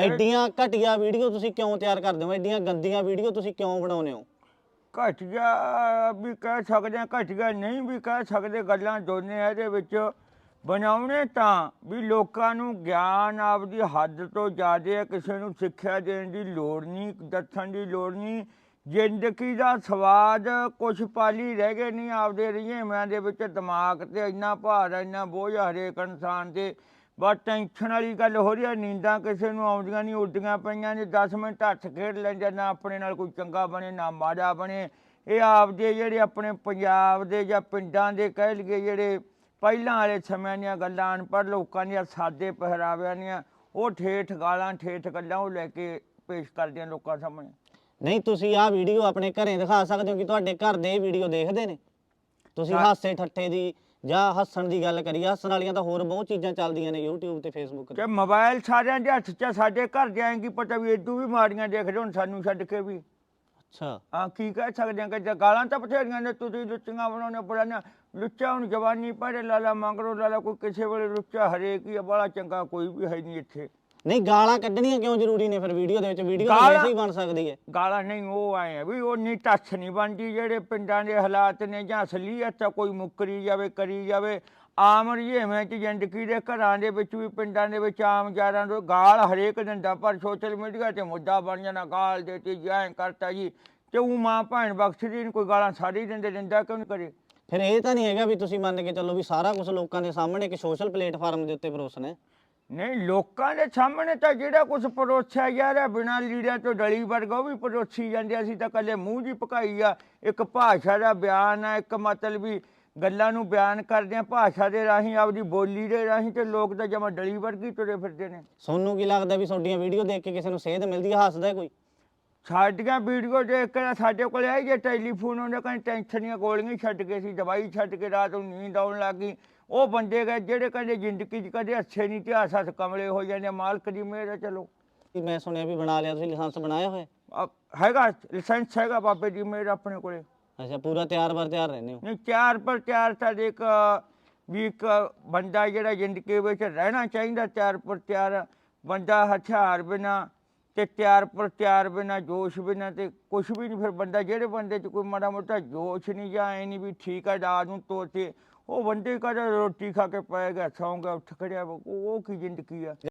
ਐਡੀਆਂ ਘਟੀਆ ਵੀਡੀਓ ਤੁਸੀਂ ਕਿਉਂ ਤਿਆਰ ਕਰਦੇ ਹੋ? ਐਡੀਆਂ ਗੰਦੀਆਂ ਵੀਡੀਓ ਤੁਸੀਂ ਕਿਉਂ ਬਣਾਉਂਦੇ ਹੋ? ਘਟੀਆ ਵੀ ਕਹਿ ਸਕਦੇ ਹਾਂ ਘਟੀਆ ਨਹੀਂ ਵੀ ਕਹਿ ਸਕਦੇ ਗੱਲਾਂ ਦੋਨੇ ਇਹਦੇ ਵਿੱਚ। ਬਣਾਉਣੇ ਤਾਂ ਵੀ ਲੋਕਾਂ ਨੂੰ ਗਿਆਨ ਆਪਦੀ ਹੱਦ ਤੋਂ ਜ਼ਿਆਦਾ ਹੈ ਕਿਸੇ ਨੂੰ ਸਿੱਖਿਆ ਦੇਣ ਦੀ ਲੋੜ ਨਹੀਂ ਦੱਸਣ ਦੀ ਲੋੜ ਨਹੀਂ। ਜ਼ਿੰਦਗੀ ਦਾ ਸਵਾਦ ਕੁਛ ਪਾਲੀ ਰਹਿ ਗਏ ਨਹੀਂ ਆਪਦੇ ਰਹੀਮਿਆਂ ਦੇ ਵਿੱਚ ਦਿਮਾਗ ਤੇ ਇੰਨਾ ਭਾਰ ਹੈ, ਇੰਨਾ ਬੋਝ ਹੈ ਹਰੇਕ ਇਨਸਾਨ ਤੇ। ਬਸ ਟੈਨਸ਼ਨ ਵਾਲੀ ਗੱਲ ਹੋ ਰਹੀ ਹੈ ਨੀਂਦਾਂ ਕਿਸੇ ਨੂੰ ਆਉਂਦੀਆਂ ਨਹੀਂ ਉੱਡੀਆਂ ਪਈਆਂ ਨੇ 10 ਮਿੰਟ ਹੱਥ ਖੇਡ ਲੈਂਦੇ ਨਾ ਆਪਣੇ ਨਾਲ ਕੋਈ ਚੰਗਾ ਬਣੇ ਨਾ ਮਾੜਾ ਬਣੇ। ਇਹ ਆਪਦੇ ਜਿਹੜੇ ਆਪਣੇ ਪੰਜਾਬ ਦੇ ਜਾਂ ਪਿੰਡਾਂ ਦੇ ਕਹਿ ਲਈਏ ਜਿਹੜੇ ਪਹਿਲਾਂ ਵਾਲੇ ਸਮਿਆਂ ਦੀਆਂ ਗੱਲਾਂ ਅਨਪੜ੍ਹ ਲੋਕਾਂ ਦੀਆਂ ਸਾਦੇ ਪਹਿਰਾਵਿਆਂ ਦੀਆਂ ਉਹ ਠੇਠ ਗਾਲਾਂ ਠੇਠ ਗੱਲਾਂ ਉਹ ਲੈ ਕੇ ਪੇਸ਼ ਕਰਦੇ ਆ ਲੋਕਾਂ ਸਾਹਮਣੇ। ਨਹੀਂ ਤੁਸੀਂ ਆਹ ਵੀਡੀਓ ਆਪਣੇ ਘਰੇ ਦਿਖਾ ਸਕਦੇ ਹੋ ਕਿ ਤੁਹਾਡੇ ਘਰ ਦੇ ਇਹ ਵੀਡੀਓ ਦੇਖਦੇ ਨੇ? ਤੁਸੀਂ। ਹਾਸੇ ਠੱਠੇ ਦੀ ਜਾਂ ਹੱਸਣ ਦੀ ਗੱਲ ਕਰੀਏ ਹੱਸਣ ਵਾਲੀਆਂ ਤਾਂ ਹੋਰ ਬਹੁਤ ਚੀਜ਼ਾਂ ਚੱਲਦੀਆਂ ਨੇ YouTube ਤੇ Facebook ਤੇ। ਕਿ ਮੋਬਾਈਲ ਸਾਰਿਆਂ ਦੇ ਹੱਥ 'ਚ ਆ, ਸਾਡੇ ਘਰ ਜਾਏਗੀ ਪਤਾ ਵੀ ਇਦੋਂ ਵੀ ਮਾੜੀਆਂ ਦੇਖਦੇ ਹੁਣ ਸਾਨੂੰ ਛੱਡ ਕੇ ਵੀ। ਅੱਛਾ। ਆ ਕੀ ਕਹਿ ਸਕਦੇ ਆ ਕਿ ਜੇ ਗਾਲਾਂ ਤਾਂ ਬਥੇਰੀਆਂ ਨੇ ਤੁਸੀਂ ਲੁੱਚੀਆਂ ਬਣਾਉਣੇ ਪੁਰਾਣਾ ਲੁੱਚਾ ਹੁਣ ਜਵਾਨੀ ਪਰ ਲਾਲਾ ਮੰਗਰੋ ਲਾਲਾ ਕੋਈ ਕਿਸੇ ਵੇਲੇ ਲੁੱਚਾ ਹਰੇਕ ਹੀ ਆ, ਬੜਾ ਚੰਗਾ ਕੋਈ ਵੀ ਹੈ ਨਹੀਂ ਇੱਥੇ। ਨਹੀਂ ਗਾਲਾਂ ਕੱਢਣੀਆਂ ਕਿਉਂ ਜ਼ਰੂਰੀ ਨੇ ਫਿਰ ਵੀਡੀਓ ਦੇ ਵਿੱਚ? ਵੀਡੀਓ ਤਾਂ ਗਾਲਾਂ- ਵੈਸੇ ਹੀ ਬਣ ਸਕਦੀ ਹੈ। ਗਾਲਾਂ ਨਹੀਂ ਉਹ ਆਏ ਆ ਵੀ ਉਹ ਨਹੀਂ ਟੱਚ ਨਹੀਂ ਬਣਦੀ ਜਿਹੜੇ ਪਿੰਡਾਂ ਦੇ ਹਾਲਾਤ ਨੇ ਜਾਂ ਅਸਲੀਅਤ ਤਾਂ ਕੋਈ ਮੁੱਕਰੀ ਜਾਵੇ ਕਰੀ ਜਾਵੇ। ਆਮ ਰਜੇਵੇਂ ਚ ਜ਼ਿੰਦਗੀ ਦੇ ਘਰਾਂ ਦੇ ਵਿੱਚ ਵੀ ਪਿੰਡਾਂ ਦੇ ਵਿੱਚ ਆਮ ਯਾਰਾਂ ਨੂੰ ਗਾਲ ਹਰੇਕ ਦਿੰਦਾ ਪਰ ਸੋਸ਼ਲ ਮੀਡੀਆ ਤੇ ਮੁੱਦਾ ਬਣ ਜਾਣਾ ਗਾਲ ਦੇਤੀ ਜਾਂ ਕਰਤਾ ਜੀ। ਤੇ ਉਹ ਮਾਂ ਭੈਣ ਬਖਸ਼ਦੀ ਨੀ ਕੋਈ ਗਾਲਾਂ ਸਾਰੀ ਦਿੰਦੇ ਦਿੰਦਾ ਕਿਉਂ ਨਹੀਂ ਕਰੇ? ਫਿਰ ਇਹ ਤਾਂ ਨਹੀਂ ਹੈਗਾ ਵੀ ਤੁਸੀਂ ਮੰਨ ਕੇ ਚੱਲੋ ਵੀ ਸਾਰਾ ਕੁਝ ਲੋਕਾਂ ਦੇ ਸਾਹਮਣੇ ਇੱਕ ਸੋਸ਼ਲ ਪਲੇਟਫਾਰਮ ਦੇ ਉੱਤੇ ਪਰੋਸਣਾ ਹੈ ਨਹੀਂ, ਲੋਕਾਂ ਦੇ ਸਾਹਮਣੇ ਤਾਂ ਜਿਹੜਾ ਕੁਝ ਪਰੋਸਿਆ ਯਾਰ ਹੈ, ਬਿਨਾਂ ਲੀੜਿਆਂ ਤੋਂ ਡਲੀ ਵਰਗਾ ਉਹ ਵੀ ਪਰੋਸੀ ਜਾਂਦੇ ਅਸੀਂ ਤਾਂ ਕੱਲੇ ਮੂੰਹ ਦੀ ਪਕਾਈ ਆ। ਇੱਕ ਭਾਸ਼ਾ ਦਾ ਬਿਆਨ ਆ, ਇੱਕ ਮਤਲਬ ਵੀ ਗੱਲਾਂ ਨੂੰ ਬਿਆਨ ਕਰਦੇ ਆ, ਭਾਸ਼ਾ ਦੇ ਰਾਹੀਂ, ਆਪਦੀ ਬੋਲੀ ਦੇ ਰਾਹੀਂ ਤੇ ਲੋਕ ਤਾਂ ਜਮਾ ਡਲੀ ਵਰਗੀ ਤੁਰੇ ਫਿਰਦੇ ਨੇ। ਤੁਹਾਨੂੰ ਕੀ ਲੱਗਦਾ ਵੀ ਤੁਹਾਡੀਆਂ ਵੀਡੀਓ ਦੇਖ ਕੇ ਕਿਸੇ ਨੂੰ ਸੇਧ ਮਿਲਦੀ ਹੈ ਹੱਸਦਾ ਹੈ ਕੋਈ? ਸਾਡੀਆਂ ਵੀਡੀਓ ਦੇਖ ਕੇ ਸਾਡੇ ਕੋਲ ਆਈ ਜੇ ਟੈਲੀਫੋਨ ਉਹਨੇ ਕਹਿੰਦੇ ਟੈਨਸ਼ਨ ਦੀਆਂ ਗੋਲੀਆਂ ਹੀ ਛੱਡ ਕੇ ਸੀ ਦਵਾਈ ਛੱਡ ਕੇ ਰਾਤ ਨੂੰ ਨੀਂਦ ਆਉਣ ਲੱਗ ਉਹ ਬੰਦੇ ਗਏ ਜਿਹੜੇ ਕਹਿੰਦੇ ਜ਼ਿੰਦਗੀ 'ਚ ਕਦੇ ਅੱਛੇ ਨਹੀਂ ਤੇ ਹੱਸ ਹੱਸ ਕਮਲੇ ਹੋ ਜਾਂਦੇ ਮਾਲਕ ਦੀ ਮਿਹਰ ਹੈ ਚਲੋ। ਕਿ ਮੈਂ ਸੁਣਿਆ ਵੀ ਬਣਾ ਲਿਆ ਤੁਸੀਂ ਲਾਇਸੈਂਸ ਬਣਾਇਆ ਹੋਇਆ? ਹੈਗਾ ਲਾਇਸੈਂਸ ਹੈਗਾ ਬਾਬੇ ਦੀ ਮੇਰ ਆਪਣੇ ਕੋਲੇ। ਅੱਛਾ ਪੂਰਾ ਤਿਆਰ ਬਰ ਤਿਆਰ ਰਹਿੰਦੇ ਹੋ? ਨਹੀਂ ਚਾਰ ਪਰ ਚਾਰ ਤਾਂ ਇੱਕ ਵੀ ਇੱਕ ਬੰਦਾ ਜਿਹੜਾ ਜ਼ਿੰਦਗੀ ਵਿੱਚ ਰਹਿਣਾ ਚਾਹੀਦਾ ਚਾਰ ਪਰ ਚਾਰ ਬੰਦਾ ਹਥਿਆਰ ਬਿਨਾ ਤੇ ਤਿਆਰ ਪਰ ਤਿਆਰ ਬਿਨਾ, ਜੋਸ਼ ਬਿਨਾ ਤੇ ਕੁਝ ਵੀ ਨਹੀਂ ਫਿਰ ਬੰਦਾ, ਜਿਹੜੇ ਬੰਦੇ 'ਚ ਕੋਈ ਮਾੜਾ ਮੋਟਾ ਜੋਸ਼ ਨਹੀਂ ਜਾਂ ਐ ਨਹੀਂ ਵੀ ਠੀਕ ਆ ਰਾਤ ਨੂੰ ਤੋਤੇ ਉਹ ਬੰਦੇ ਕਦੇ ਰੋਟੀ ਖਾ ਕੇ ਪੈ ਗਿਆ, ਸੌਂ ਗਿਆ, ਉੱਠ ਖੜਿਆ ਉਹ ਉਹ ਕੀ ਜ਼ਿੰਦਗੀ ਆ?